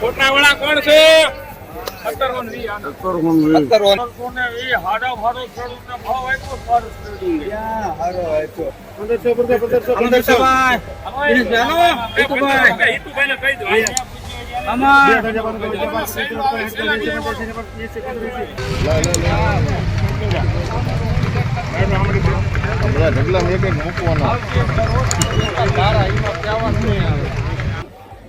કોટના વાળા કોણ છે ઢગલા એક એક મૂકવાના તારા એમાં કહેવાનું નહીં નંબર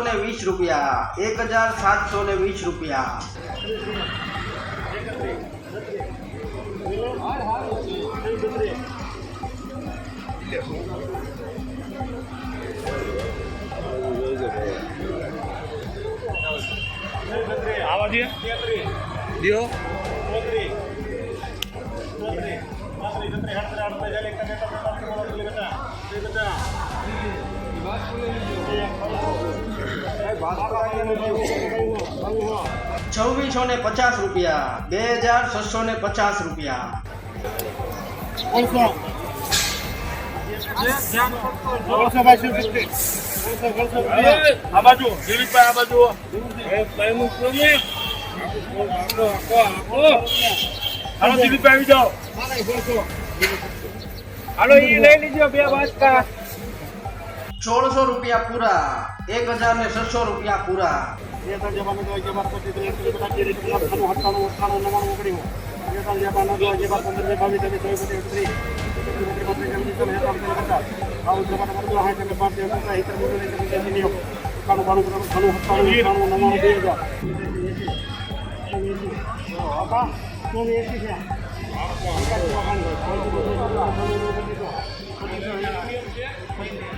ને વીસ રૂપિયા એક હજાર સાતસો ને વીસ રૂપિયા આવા દે દિયો છવ્વીસો ને પચાસ રૂપિયા બે હજાર છસો ને પચાસ રૂપિયા આ બાજુ દિલીપભાઈ આ બાજુ એ ભાઈ મૂકજો ને. આપો, આપો, આપો. હાલો દિલીપભાઈ આવી જાઓ હાલો એ લઈ લીજો બે વાટકા સોળસો રૂપિયા પૂરા એક હજાર ને છસો રૂપિયા પૂરા. Thank તો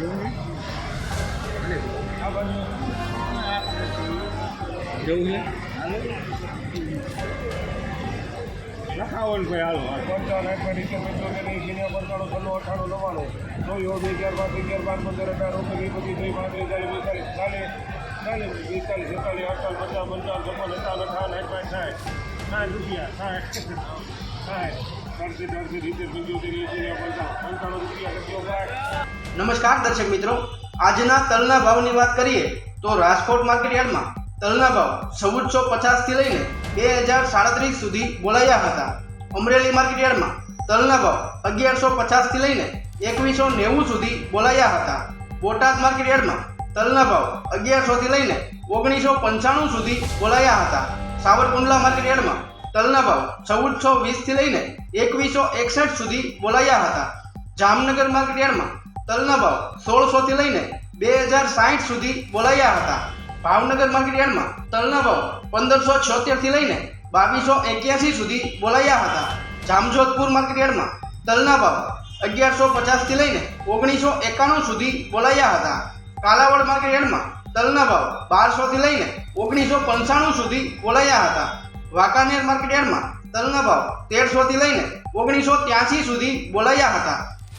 નહીં. છવ્વી એકત્રીસ. લખાવન ભાઈ હાલો પંચાવન એક રીતે પંચોતેર એસી ને પંચાણું છન્નું અઠાણું નવ્વાણું ચોવીસ ઓગણીસ અગિયાર બાર અગિયાર બાર પંદર અઢાર ઓગણીસ બધી ત્રીસ પાંત્રીસ ચાલીસ બેતાલીસ ચાલીસ ચાલીસ બેતાલીસ છેતાલીસ અડતાલીસ પચાસ પંચાવન છપ્પન સત્તાવન અઠાવન સાઠ સાઠ સાઠ રૂપિયા સાઠ સાઠ અડસઠ સિત્તેર પંચોતેર એસી ને પંચાણું રૂપિયા સત્યો બાર નમસ્કાર દર્શક મિત્રો. આજના તલના ભાવની વાત કરીએ તો રાજકોટ માર્કેટ યાર્ડમાં તલના ભાવ ચૌદસો પચાસથી લઈને બે હજાર સાડત્રીસ સુધી બોલાયા હતા. અમરેલી માર્કેટ યાર્ડમાં તલના ભાવ અગિયારસો પચાસથી લઈને એકવીસો નેવું સુધી બોલાયા હતા. બોટાદ માર્કેટ યાર્ડમાં તલના ભાવ અગિયારસોથી લઈને ઓગણીસો પંચાણું સુધી બોલાયા હતા. સાવરકુંડલા માર્કેટ યાર્ડમાં તલના ભાવ ચૌદસો વીસથી લઈને એકવીસો એકસઠ સુધી બોલાયા હતા. જામનગર માર્કેટ યાર્ડમાં તલના ભાવ સોળસો થી લઈને બે હજાર સાઠ સુધી બોલાયા હતા. ભાવનગર માર્કેટ યાર્ડમાં તલના ભાવ પંદરસો છોતેરથી લઈને બાવીસો એક્યાસી સુધી બોલાયા હતા. જામજોધપુર માર્કેટ યાર્ડમાં તલના ભાવ અગિયારસો પચાસથી લઈને ઓગણીસો એકાણું સુધી બોલાયા હતા. કાલાવડ માર્કેટ યાર્ડમાં તલના ભાવ બારસો થી લઈને ઓગણીસો પંચાણું સુધી બોલાયા હતા. વાંકાનેર માર્કેટયાર્ડમાં તલના ભાવ તેરસો થી લઈને ઓગણીસો ત્યાસી સુધી બોલાયા હતા.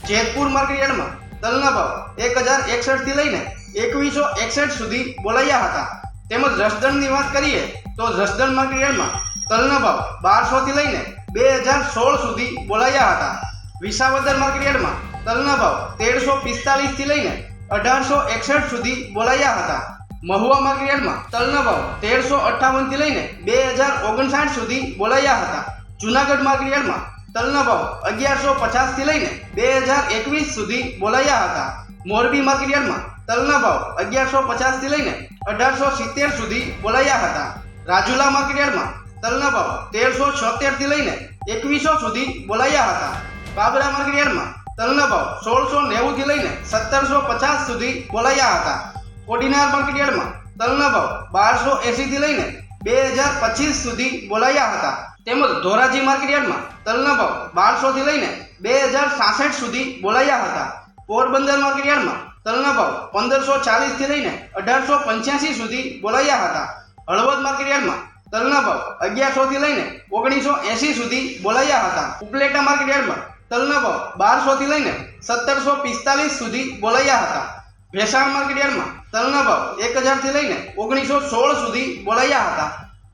જેતપુર માર્કેટયાર્ડમાં તલના ભાવ એક હજાર એકસઠથી લઈને એકવીસો એકસઠ સુધી બોલાયા હતા. તેમજ જસદણની વાત કરીએ તો જસદણ માર્કેટયાર્ડમાં તલના ભાવ બારસોથી લઈને બે હજાર સોળ સુધી બોલાયા હતા. વિસાવદર માર્કેટયાર્ડમાં તલના ભાવ તેરસો પિસ્તાલીસથી લઈને અઢારસો એકસઠ સુધી બોલાયા હતા. મહુવા માર્કેટયાર્ડમાં તલના ભાવ તેરસો અઠ્ઠાવનથી લઈને બે હજાર ઓગણસાઠ સુધી બોલાયા હતા. જુનાગઢ માર્કેટયાર્ડમાં તલના ભાવ અગિયારસો પચાસથી લઈને બે હજાર એકવીસ સુધી બોલાયા હતા. મોરબી માર્કેટયાર્ડમાં તલના ભાવ અગિયારસો પચાસથી લઈને અઢારસો સિત્તેર સુધી બોલાયા હતા. રાજુલા માર્કેટયાર્ડમાં તલના ભાવ તેરસો છોતેરથી લઈને એકવીસો સુધી બોલાયા હતા. બાબરા માર્કેટયાર્ડમાં તલના ભાવ સોળસો નેવું થી લઈને સત્તરસો પચાસ સુધી બોલાયા હતા. કોડીનાર માર્કેટયાર્ડમાં તલના ભાવ બારસો એંસી થી લઈને બે હજાર પચીસ સુધી બોલાયા હતા. તેમજ ધોરાજી માર્કેટયાર્ડમાં તલના ભાવ બારસો થી લઈને બે હજાર સાસઠ સુધી બોલાયા હતા. પોરબંદર માર્કેટયાર્ડમાં તલના ભાવ પંદરસો ચાલીસથી લઈને અઢારસો પંચ્યાસી સુધી બોલાયા હતા. હળવદ માર્કેટયાર્ડમાં તલના ભાવ અગિયારસો થી લઈને ઓગણીસો એંસી સુધી બોલાયા હતા. ઉપલેટા માર્કેટયાર્ડમાં તલના ભાવ બારસો થી લઈને સત્તરસો પિસ્તાલીસ સુધી બોલાયા હતા. ભેસાણ માર્કેટયાર્ડમાં તલના ભાવ એક હજારથી લઈને ઓગણીસો સોળ સુધી બોલાયા હતા.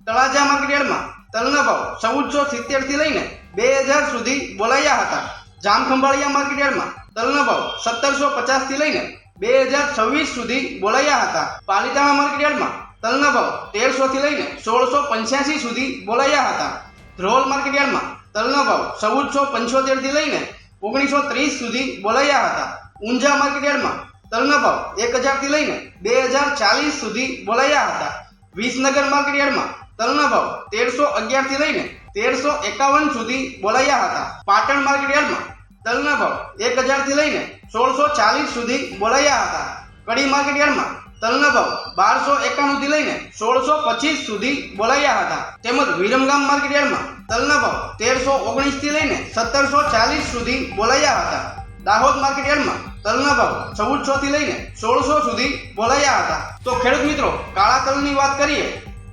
તળાજા માર્કેટયાર્ડમાં તલના ભાવ ચૌદસો સિત્તેરથી લઈને બે હજાર સુધી બોલાયા હતા. જામખંભાળિયા માર્કેટયાર્ડમાં તલનો ભાવ સત્તરસો પચાસથી લઈને બે હજાર છવ્વીસ સુધી બોલાયા હતા. પાલિતાણા માર્કેટયાર્ડમાં તલનો ભાવ તેરસોથી લઈને સોળસો પંચ્યાસી સુધી બોલાયા હતા. ધ્રોલ માર્કેટયાર્ડમાં તલનો ભાવ ચૌદસો પંચોતેરથી લઈને ઓગણીસો ત્રીસ સુધી બોલાયા હતા. ઊંઝા માર્કેટયાર્ડમાં તલનો ભાવ એક હજારથી લઈને બે હજાર ચાલીસ સુધી બોલાયા હતા. વિસનગર માર્કેટયાર્ડમાં તલનો ભાવ તેરસો અગિયારથી લઈને તેરસો એકાવન સુધી બોલાયા હતા. પાટણ માર્કેટયાર્ડમાં તલના ભાવ એક હજારથી લઈને સોળસો ચાલીસ સુધી બોલાયા હતા. કડી માર્કેટયાર્ડમાં તલના ભાવ બારસો એકાણુંથી લઈને સોળસો પચીસ સુધી બોલાયા હતા. તેમજ વિરમગામ માર્કેટયાર્ડમાં તલના ભાવ તેરસો ઓગણીસથી લઈને સત્તરસો ચાલીસ સુધી બોલાયા હતા. દાહોદ માર્કેટયાર્ડમાં તલના ભાવ ચૌદસોથી લઈને સોળસો સુધી બોલાયા હતા. તો ખેડૂત મિત્રો, કાળા તલની વાત કરીએ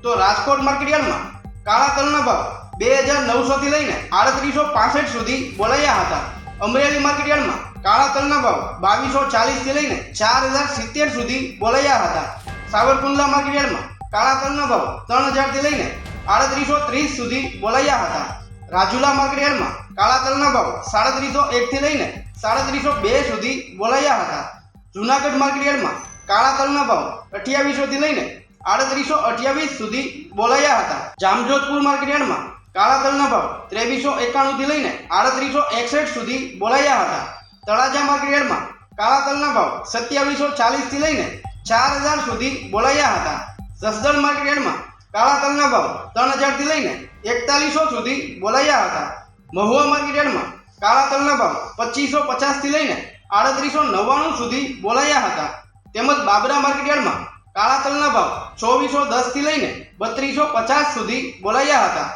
તો રાજકોટ માર્કેટયાર્ડમાં કાળા તલના ભાવ બે હજાર નવસોથી લઈને આડત્રીસો પાસઠ સુધી બોલાયા હતા. અમરેલી માર્કેટયાર્ડમાં કાળા તલના ભાવ બાવીસો ચાલીસથી લઈને ચાર હજાર સિત્તેર સુધી બોલાયા હતા. સાવરકુંડલા માર્કેટયાર્ડમાં કાળા તલના ભાવ ત્રણ હજારથી લઈને આડત્રીસો ત્રીસ સુધી બોલાયા હતા. રાજુલા માર્કેટયાર્ડમાં કાળા તલના ભાવ સાડત્રીસો એકથી લઈને સાડત્રીસો બે સુધી બોલાયા હતા. જુનાગઢ માર્કેટયાર્ડમાં કાળા તલના ભાવ અઠ્યાવીસોથી લઈને આડત્રીસો અઠ્યાવીસ સુધી બોલાયા હતા. જામજોધપુર માર્કેટયાર્ડમાં કાળા તલના ભાવ ત્રેવીસો એકાણુંથી લઈને આડત્રીસો એકસઠ સુધી બોલાયા હતા. તળાજા માર્કેટયાર્ડમાં કાળા તલના ભાવ સત્યાવીસો ચાલીસથી લઈને ચાર હજાર સુધી બોલાયા હતા. જસદણ માર્કેટયાર્ડમાં કાળા તલના ભાવ ત્રણ હજારથી લઈને એકતાલીસો સુધી બોલાયા હતા. મહુવા માર્કેટયાર્ડમાં કાળા તલના ભાવ પચીસો પચાસથી લઈને આડત્રીસો નવ્વાણું સુધી બોલાયા હતા. તેમજ બાબરા માર્કેટયાર્ડમાં કાળા તલના ભાવ ચોવીસો દસથી લઈને બત્રીસો પચાસ સુધી બોલાયા હતા.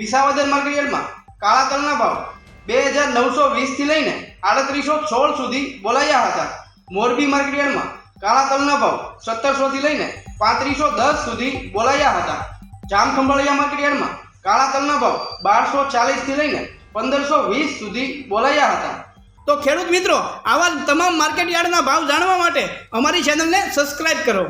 વિસાવદર મટીરિયલમાં કાળા તલના ભાવ બે હજાર નવસો વીસથી લઈને આડત્રીસો સોળ સુધી બોલાયા હતા. મોરબી મટીરિયલમાં કાળા તલના ભાવ સત્તરસોથી લઈને પાંત્રીસો દસ સુધી બોલાયા હતા. જામખંભાળિયા મટીરિયલમાં કાળા તલના ભાવ બારસો ચાલીસથી લઈને પંદરસો વીસ સુધી બોલાયા હતા. તો ખેડૂત મિત્રો, આવા તમામ માર્કેટ યાર્ડના ભાવ જાણવા માટે અમારી ચેનલને સબસ્ક્રાઇબ કરો.